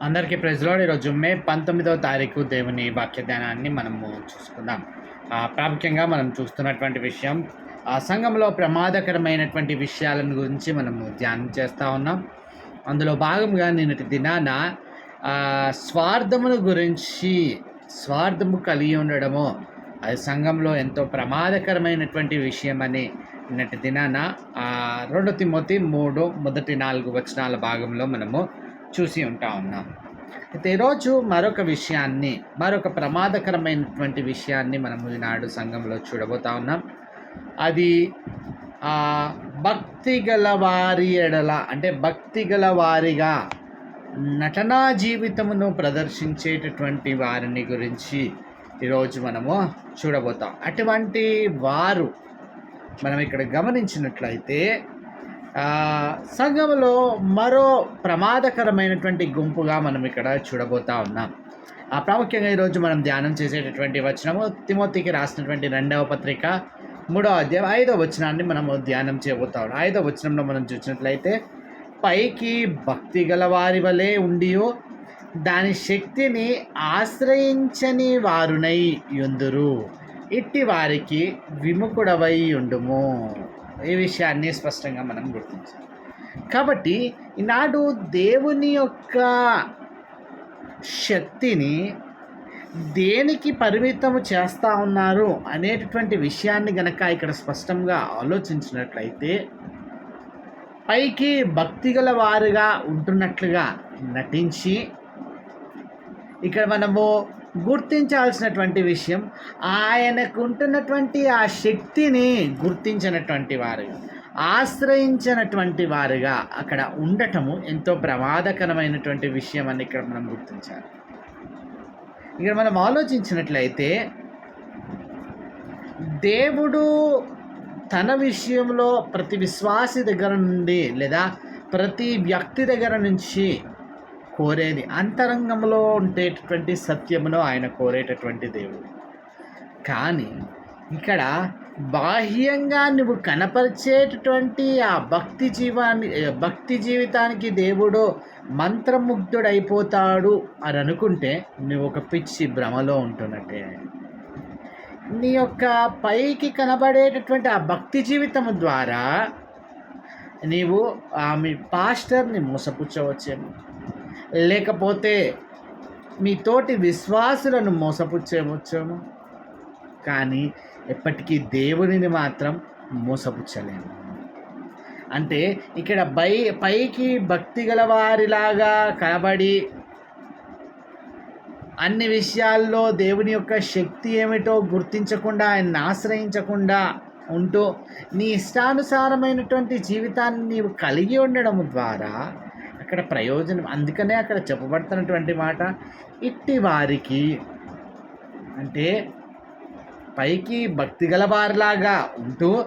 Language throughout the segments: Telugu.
అందరికీ ప్రజలో ఈరోజు మే పంతొమ్మిదవ తారీఖు దేవుని వాక్య ధ్యానాన్ని మనము చూసుకుందాం. ప్రాముఖ్యంగా మనం చూస్తున్నటువంటి విషయం ఆ సంఘంలో ప్రమాదకరమైనటువంటి విషయాలను గురించి మనము ధ్యానం చేస్తూ ఉన్నాం. అందులో భాగంగా నిన్నటి దినాన స్వార్థమును గురించి స్వార్థము కలిగి ఉండడము అది సంఘంలో ఎంతో ప్రమాదకరమైనటువంటి విషయం అని నిన్నటి దినాన రెండు తిమ్మతి మూడు మొదటి నాలుగు వచనాల భాగంలో మనము చూసి ఉంటా ఉన్నాం. అయితే ఈరోజు మరొక విషయాన్ని మరొక ప్రమాదకరమైనటువంటి విషయాన్ని మనము ఈనాడు సంఘంలో చూడబోతా ఉన్నాం. అది భక్తి గల వారి ఎడల అంటే భక్తి గల వారిగా నటనా జీవితమును ప్రదర్శించేటటువంటి వారిని గురించి ఈరోజు మనము చూడబోతాం. అటువంటి వారు మనం ఇక్కడ గమనించినట్లయితే సంఘంలో మరో ప్రమాదకరమైనటువంటి గుంపుగా మనం ఇక్కడ చూడబోతా ఉన్నాం. ఆ ప్రాముఖ్యంగా ఈరోజు మనం ధ్యానం చేసేటటువంటి వచనము తిమోతికి రాసినటువంటి రెండవ పత్రిక మూడవ అధ్యాయం ఐదవ వచనాన్ని మనము ధ్యానం చేయబోతా ఉన్నాం. ఐదవ వచనంలో మనం చూసినట్లయితే పైకి భక్తి గల వారి వలె ఉండియో దాని శక్తిని ఆశ్రయించని వారునై ఎందురు ఇట్టి వారికి విముఖుడవై ఉండుము. ఈ విషయాన్ని స్పష్టంగా మనం గుర్తించాలి. కాబట్టి ఈనాడు దేవుని యొక్క శక్తిని దేనికి పరిమితం చేస్తూ ఉన్నారు అనేటటువంటి విషయాన్ని గనక ఇక్కడ స్పష్టంగా ఆలోచించినట్లయితే పైకి భక్తిగల వారుగా ఉంటున్నట్లుగా నటించి ఇక్కడ మనము గుర్తించాల్సినటువంటి విషయం ఆయనకు ఉంటున్నటువంటి ఆ శక్తిని గుర్తించినటువంటి వారు ఆశ్రయించినటువంటి వారుగా అక్కడ ఉండటము ఎంతో ప్రమాదకరమైనటువంటి విషయం అని ఇక్కడ మనం గుర్తించాలి. ఇక్కడ మనం ఆలోచించినట్లయితే దేవుడు తన విషయంలో ప్రతి విశ్వాసి దగ్గర నుండి లేదా ప్రతి వ్యక్తి దగ్గర నుంచి కోరేది. అంతరంగంలో ఉండేటటువంటి సత్యమును ఆయన కోరేటటువంటి దేవుడు. కానీ ఇక్కడ బాహ్యంగా నువ్వు కనపరిచేటటువంటి ఆ భక్తి జీవాన్ని భక్తి జీవితానికి దేవుడు మంత్రముగ్ధుడైపోతాడు అని అనుకుంటే నువ్వు ఒక పిచ్చి భ్రమలో ఉంటున్నట్టే. నీ యొక్క పైకి కనబడేటటువంటి ఆ భక్తి జీవితం ద్వారా నీవు ఆమె పాస్టర్ని మోసపుచ్చవచ్చేమో. లేకపోతే మీ తోటి విశ్వాసులను మోసపుచ్చేవచ్చాము కానీ ఎప్పటికీ దేవునిని మాత్రం మోసపుచ్చలేము. అంటే ఇక్కడ పై పైకి భక్తి గల వారిలాగా కనబడి అన్ని విషయాల్లో దేవుని యొక్క శక్తి ఏమిటో గుర్తించకుండా ఆయన్ని ఆశ్రయించకుండా ఉంటూ నీ ఇష్టానుసారమైనటువంటి జీవితాన్ని నీవు కలిగి ఉండడం ద్వారా అక్కడ ప్రయోజనం. అందుకనే అక్కడ చెప్పబడుతున్నటువంటి మాట ఇట్టి వారికి అంటే పైకి భక్తి గల వారిలాగా ఉంటూ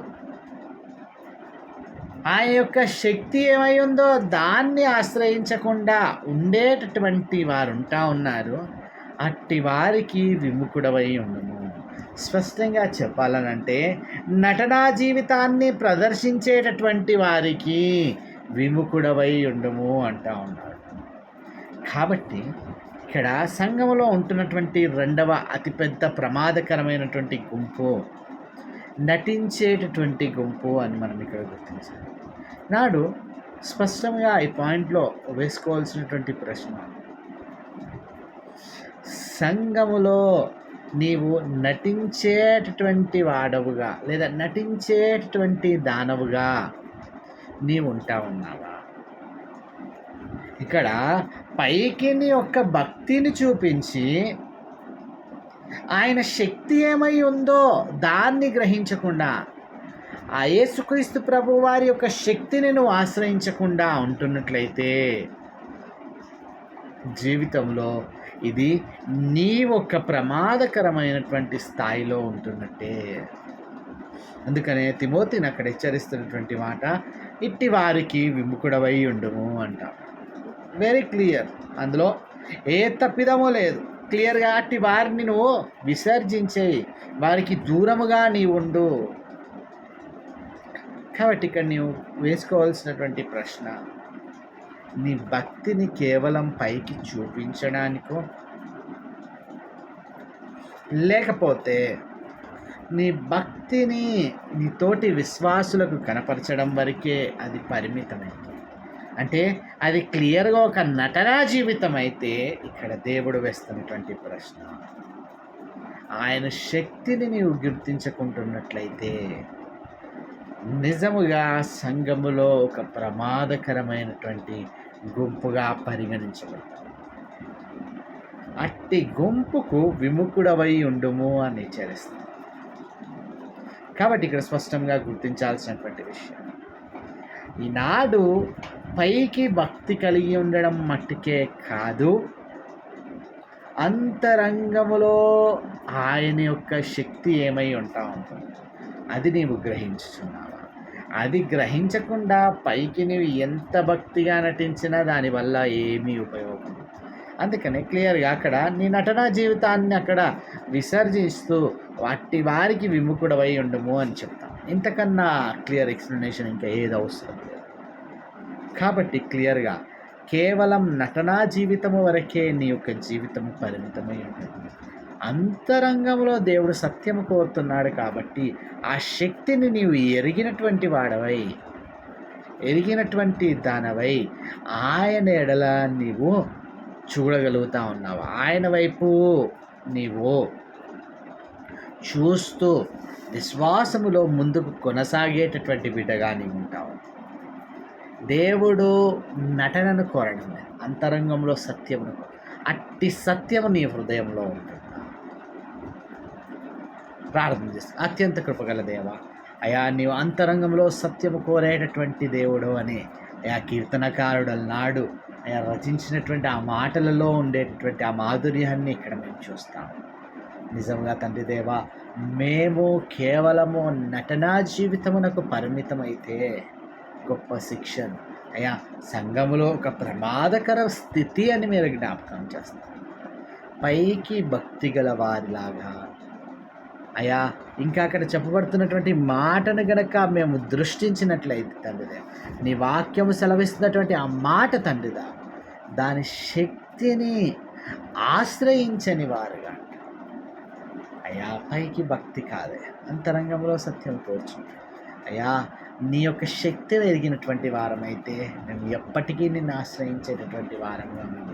ఆ యొక్క శక్తి ఏమై ఉందో దాన్ని ఆశ్రయించకుండా ఉండేటటువంటి వారు ఉంటా ఉన్నారు. అట్టి వారికి విముఖుడవై ఉండము. స్పష్టంగా చెప్పాలనంటే నటనా జీవితాన్ని ప్రదర్శించేటటువంటి వారికి విముఖుడవై ఉండము అంటా ఉన్నాడు కాబట్టి ఇక్కడ సంఘంలో ఉంటున్నటువంటి రెండవ అతిపెద్ద ప్రమాదకరమైనటువంటి గుంపు నటించేటటువంటి గుంపు అని మనం ఇక్కడ గుర్తించాలి. నాడు స్పష్టంగా ఈ పాయింట్లో వేసుకోవాల్సినటువంటి ప్రశ్న సంఘములో నీవు నటించేటటువంటి వాడవుగా లేదా నటించేటటువంటి దానవుగా నీవు ఉంటా ఉన్నావా ఇక్కడ పైకి నీ యొక్క భక్తిని చూపించి ఆయన శక్తి ఏమై ఉందో దాన్ని గ్రహించకుండా ఆ యేసుక్రీస్తు ప్రభు వారి యొక్క శక్తిని నువ్వు ఆశ్రయించకుండా ఉంటున్నట్లయితే జీవితంలో ఇది నీ ఒక ప్రమాదకరమైనటువంటి స్థాయిలో ఉంటున్నట్టే. అందుకనే తిమోతిని అక్కడ హెచ్చరిస్తున్నటువంటి మాట ఇట్టి వారికి విముఖుడవై ఉండుము అంట. వెరీ క్లియర్ అందులో ఏ తప్పిదమో లేదు. క్లియర్గా అట్టి వారిని నువ్వు విసర్జించేయి. వారికి దూరముగా నీ ఉండు. కాబట్టి ఇక్కడ నీవు వేసుకోవాల్సినటువంటి ప్రశ్న నీ భక్తిని కేవలం పైకి చూపించడానికో? లేకపోతే నీ భక్తిని నీ తోటి విశ్వాసులకు కనపరచడం వరకే అది పరిమితమైంది అంటే అది క్లియర్గా ఒక నటనా జీవితం అయితే ఇక్కడ దేవుడు వేస్తున్నటువంటి ప్రశ్న. ఆయన శక్తిని నీవు గుర్తించుకుంటున్నట్లయితే నిజముగా సంఘములో ఒక ప్రమాదకరమైనటువంటి గుంపుగా పరిగణించబడతావు అట్టి గుంపుకు విముఖుడవై ఉండుము అని హెచ్చరిస్తుంది కాబట్టి ఇక్కడ స్పష్టంగా గుర్తించాల్సినటువంటి విషయం. ఈనాడు పైకి భక్తి కలిగి ఉండడం మట్టుకే కాదు. అంతరంగములో ఆయన యొక్క శక్తి ఏమై ఉంటా ఉంటుంది? అది నీవు గ్రహించుచున్నావా? అది గ్రహించకుండా పైకి నీవు ఎంత భక్తిగా నటించినా దానివల్ల ఏమీ ఉపయోగం అందుకనే క్లియర్గా అక్కడ నీ నటనా జీవితాన్ని అక్కడ విసర్జిస్తూ వాటి వారికి విముఖుడవై ఉండము అని చెప్తాం. ఇంతకన్నా క్లియర్ ఎక్స్ప్లెనేషన్ ఇంకా ఏది అవసరం లేదు. కాబట్టి క్లియర్గా కేవలం నటనా జీవితము వరకే నీ యొక్క జీవితము పరిమితమై ఉంటుంది. అంతరంగంలో దేవుడు సత్యము కోరుతున్నాడు కాబట్టి ఆ శక్తిని నీవు ఎరిగినటువంటి వాడవై ఎరిగినటువంటి దానవై ఆయన ఎడల నీవు చూడగలుగుతా ఉన్నావు? ఆయన వైపు నీవు చూస్తూ విశ్వాసములో ముందుకు కొనసాగేటటువంటి బిడ్డగా నీవు ఉంటావు. దేవుడు నటనను కోరడం అంతరంగంలో సత్యమును అట్టి సత్యము నీ హృదయంలో ఉంటుంది. ప్రార్థన చేస్తా. అత్యంత కృపగల దేవ అయా నీవు అంతరంగంలో సత్యము కోరేటటువంటి దేవుడు అని అయా కీర్తనకారుడు నాడు ఆయన రచించినటువంటి ఆ మాటలలో ఉండేటటువంటి ఆ మాధుర్యాన్ని ఇక్కడ మేము చూస్తాము నిజంగా తండ్రి దేవ మేము కేవలము నటనా జీవితమునకు పరిమితమైతే గొప్ప శిక్షణ అయ్యా సంఘములో ఒక ప్రమాదకర స్థితి అని మీరు జ్ఞాపకం చేస్తారు. పైకి భక్తి గల వారిలాగా అయా ఇంకా అక్కడ చెప్పబడుతున్నటువంటి మాటను గనక మేము దృష్టించినట్లయితే తండ్రిదే నీ వాక్యము సెలవిస్తున్నటువంటి ఆ మాట తండ్రిదా దాని శక్తిని ఆశ్రయించని వారుగా. అయ్యా పైకి భక్తి కాదే అంతరంగంలో సత్యం తోచు అయ్యా నీ యొక్క శక్తిని ఎరిగినటువంటి వారమైతే మేము ఎప్పటికీ నిన్ను ఆశ్రయించేటటువంటి వారంగా మేము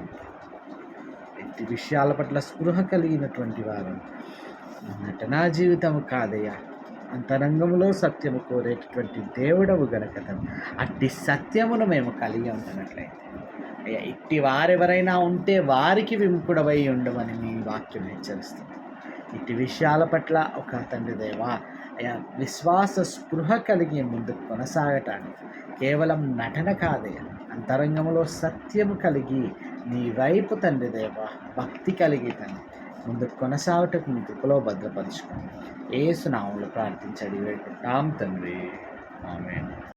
ఎట్టి విషయాల పట్ల స్పృహ కలిగినటువంటి వారం నటనా జీవితం కాదయ్యా. అంతరంగంలో సత్యము కోరేటటువంటి దేవుడవు గనక అట్టి సత్యమును మేము కలిగి ఉంటున్నట్లయితే అయ్యా ఇట్టి వారెవరైనా ఉంటే వారికి విముఖుడవై ఉండమని మీ వాక్యం హెచ్చరిస్తుంది. ఇట్టి విషయాల పట్ల ఒక తండ్రి దేవా అయ్యా విశ్వాస స్పృహ కలిగి ముందు కొనసాగటానికి కేవలం నటన కాదే అంతరంగంలో సత్యము కలిగి నీ వైపు తండ్రి దేవా భక్తి కలిగి తండ్రి. ముందుకు కొనసాగటకు మీ కృపలో భద్రపరచుకోండి. ఏసునామంలో ప్రార్థించడి వేడుకుంటాం తండ్రి. ఆమె